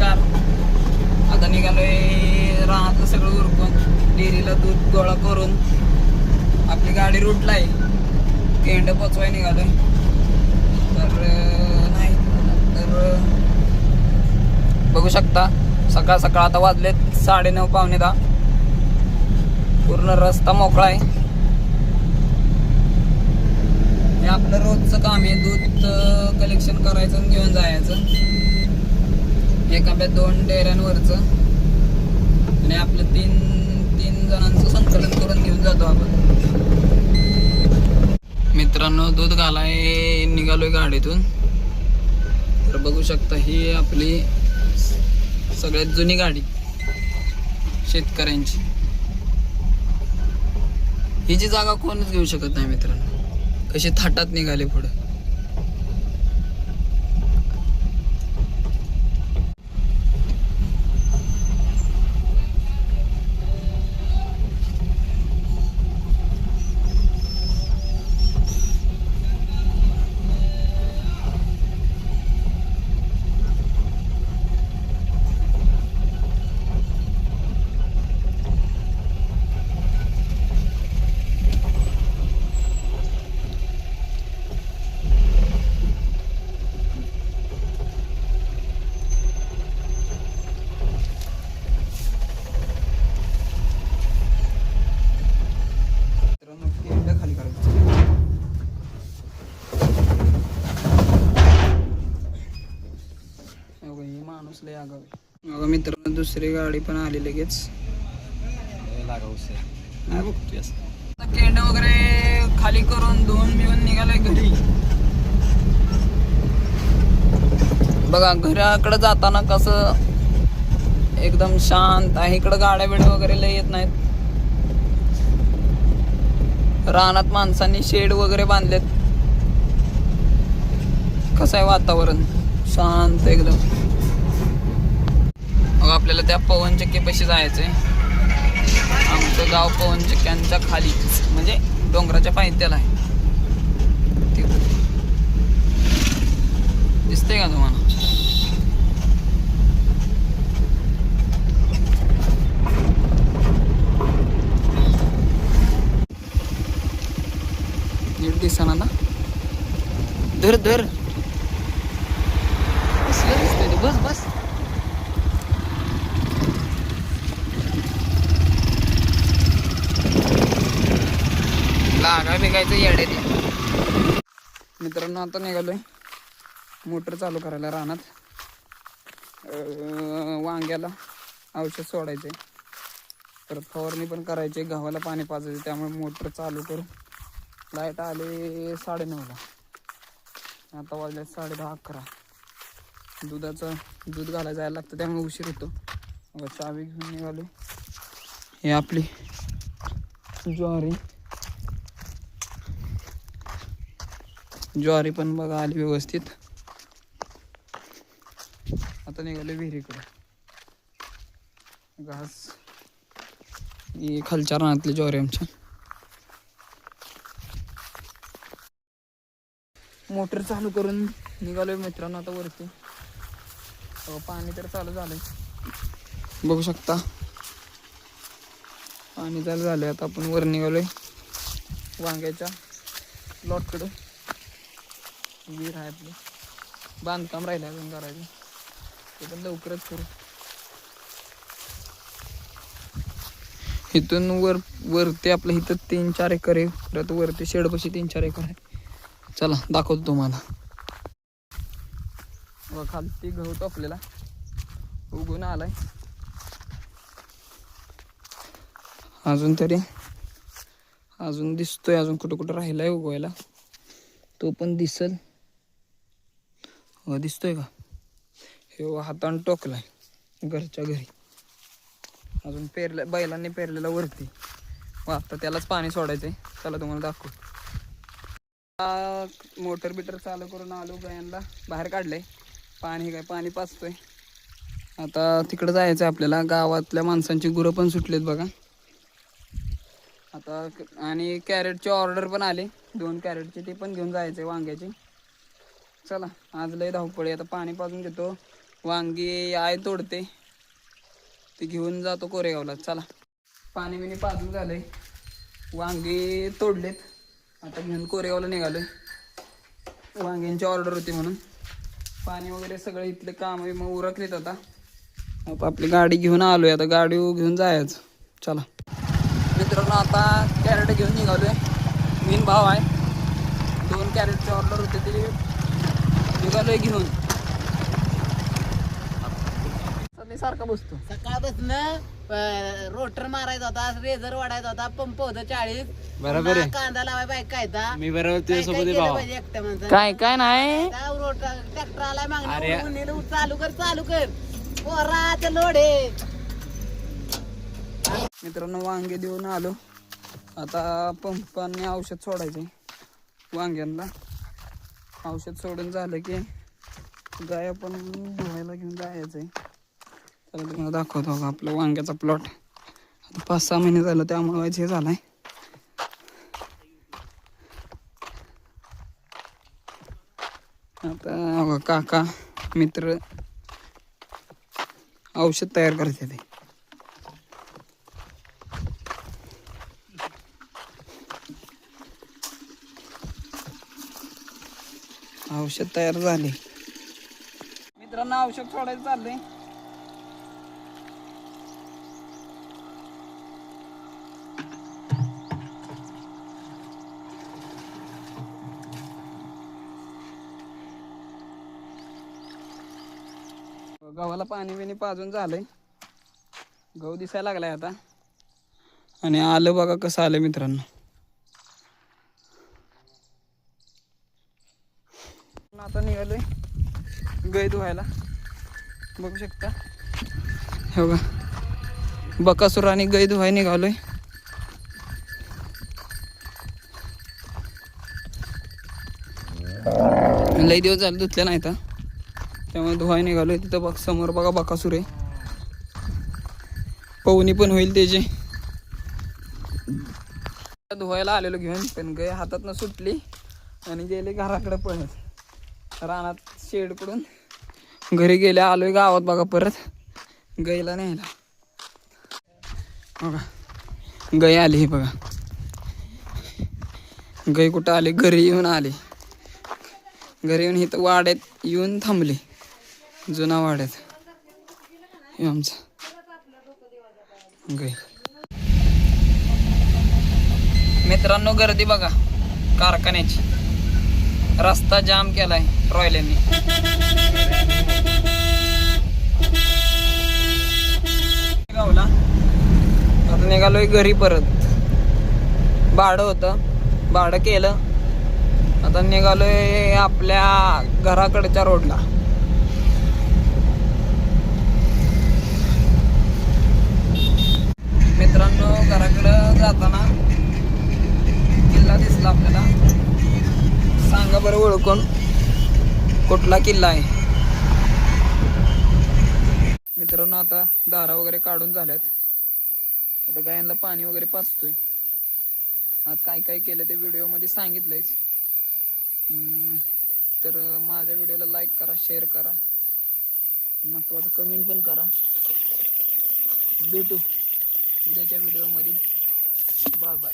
नमस्कार आता निघालोय रानातलं सगळं उरकून डेअरीला दूध गोळा करून आपली गाडी रूटला आहे केंड पोचवाय निघालोय. तर नाही. तर बघू शकता सकाळ सकाळ आता वाजलेत साडेनऊ पावणे दहा. पूर्ण रस्ता मोकळा आहे. हे आपलं रोजचं काम आहे दूध कलेक्शन करायचं आणि घेऊन जायचं. एका बॅ दोन डेऱ्यांवरचं. आणि आपलं तीन तीन जणांचं संकलन करून घेऊन जातो आपण. मित्रांनो दूध घालाय निघालोय गाडीतून. तर बघू शकता ही आपली सगळ्यात जुनी गाडी. शेतकऱ्यांची. ही जी जागा कोणच घेऊ शकत नाही मित्रांनो. कशी थाटात निघाले पुढे. माणूस लय आगाव. अगं मित्रांनो दुसरी गाडी पण आली लगेच. केंड वगैरे खाली करून धुवून बिवून निघालोय घरी. बघा घराकडे जाताना कसं एकदम शांत आहे. इकडं गाड्या बिड्या वगैरे लय येत नाहीत. रानात माणसांनी शेड वगैरे बांधलेत. कसं आहे वातावरण? शांत एकदम. मग आपल्याला त्या पवनचक्कीपाशी जायचंय आमचं गाव पवनचक्क्यांच्या खाली म्हणजे डोंगराच्या पायथ्याला आहे. दिसतंय का तुम्हाला? नीट दिसना ना? धर धर कसलं दिसतंय ते? बस बस लागा बिगायचं येडे ते. मित्रांनो आता निघालोय. मोटर चालू करायला रानात. वांग्याला औषध सोडायचंय. परत फवारणी पण करायची गव्हाला पाणी पाजायचं त्यामुळे मोटर चालू करू. लाइट आले साडेनऊला. आता वाजले साडे दहा अकरा. दुधाचं दूध घालायला जायला लागतं त्यामुळे उशीर होतो. चावी घेऊन निघालो हे आपली ज्वारी. ज्वारी पण बघा आली व्यवस्थित. आता निघाले विहिरीकडे. घास. ही खालच्या रानातली ज्वारी आमच्या मोटर चालू करून निघालोय मित्रांनो आता वरती. पाणी तर चालू झालंय. बघू शकता. पाणी चालू झालंय. आता आपण वर निघालोय वांग्याच्या प्लॉटकडं विहीर आहे आपली बांधकाम राहिलं अजून करायचं. ते पण लवकरच करू. इथून वर वरती आपलं इथं तीन चार एकर आहे. परत वरती शेडपाशी तीन चार एकर आहे. चला दाखवतो तुम्हाला. व खालती गहू टोपलेला उगून आलाय. अजून तरी अजून दिसतोय. अजून कुठं कुठं राहिलाय उगवायला. तो पण दिसल. हो, दिसतोय का? हे हातान टोकलाय घरच्या घरी. अजून पेरल्या बैलांनी पेरलेला वरती. व आता त्यालाच पाणी सोडायचंय. चला तुम्हाला दाखवू. मोटर बिटर चालू करून आलो गायांना. बाहेर काढलंय. पाणी काय पाणी पाचतोय. आता तिकडं जायचं आहे आपल्याला. गावातल्या माणसांची गुरं पण सुटलेत बघा. आता आणि कॅरेटची ऑर्डर पण आली. दोन कॅरेटची ती पण घेऊन जायचे वांग्याची. चला आज लय धावपळी आता पाणी पाजून घेतो. वांगी आय तोडते. ते घेऊन जातो कोरेगावला. चला. पाणी बिणी पाजून झालंय. वांगी तोडलेत. आता घेऊन कोरेगावला निघालोय. वांग्यांची ऑर्डर होती म्हणून. पाणी वगैरे सगळं इथले काम मग उरकलेत आता. आपली गाडी घेऊन आलोय. आता गाडी घेऊन जायचं. चला. मित्रांनो आता कॅरेट घेऊन निघालोय. मीन भाव आहे. दोन कॅरेटची ऑर्डर होते ते निघालोय घेऊन. मी सारखा बसतो. सकाळपासून रोटर मारायचा होता रेझर वाढायचा होता पंप होता चाळीस. बरोबर आहे. कांदा लावाय बाईक कायदा मी बरोबर काय- काय तुझ्यासोबत एकट्या? काय काय नाही. काय रोटर ट्रॅक्टर आलाय अरे. मागणी नेलं चालू कर चालू कर. पोराचं लोड मित्रांनो वांगे देऊन आलो. आता पंपाने औषध सोडायचंय. वांग्यांना. औषध सोडून झालं की गाय आपण धुवायला घेऊन जायचंय तर तुम्हाला दाखवतो बघा आपलं वांग्याचा प्लॉट आता पाच सहा महिने झालं त्यामुळे हे झालाय. आता काका मित्र औषध तयार करते ते औषध तयार झाले. मित्रांनो औषध सोडायचं चाललंय. गव्हाला पाणी बिणी पाजून झालंय. गहू दिसायला लागलाय आता. आणि आलं बघा कसं आलं मित्रांनो. आता निघालोय गय धुवायला. बघू शकता. हे बघा. बकासूर आणि गाय धुवाय निघालोय. लई दिवस झाले धुतले नाही तर त्यामुळे धुवाय निघालोय. तिथं बघ समोर बघा बकासूर आहे. पवनी पण होईल त्याची. धुवायला आलेलो घेऊन पण गाय हातात सुटली आणि गेले घराकडे पळत. रानात शेडकडून घरी गेले आलोय गावात बघा परत. गाईला न्यायला. बघा गई आली ही बघा. गई कुठं आली? घरी येऊन आली. घरी येऊन इथं वाड्यात येऊन थांबली. जुना वाड्यात. हे आमचं. गई. मित्रांनो गर्दी बघा. कारखान्याची. रस्ता जाम केलाय रॉयल्यांनी गावला आता निघालोय घरी परत. भाडं होतं. भाडं केलं. आता निघालोय आपल्या घराकडच्या रोडला. मित्रांनो घराकडं जाताना किल्ला दिसला आपल्याला. सांगा बरं ओळखून कुठला किल्ला आहे? मित्रांनो आता दारा वगैरे काढून झाल्यात. आता गायांना पाणी वगैरे पाचतोय आज काय काय केलं ते व्हिडिओमध्ये सांगितलंयच. हम्म, तर माझ्या व्हिडिओला लाईक करा शेअर करा. महत्वाचं कमेंट पण करा. भेटू उद्याच्या व्हिडिओमध्ये बाय बाय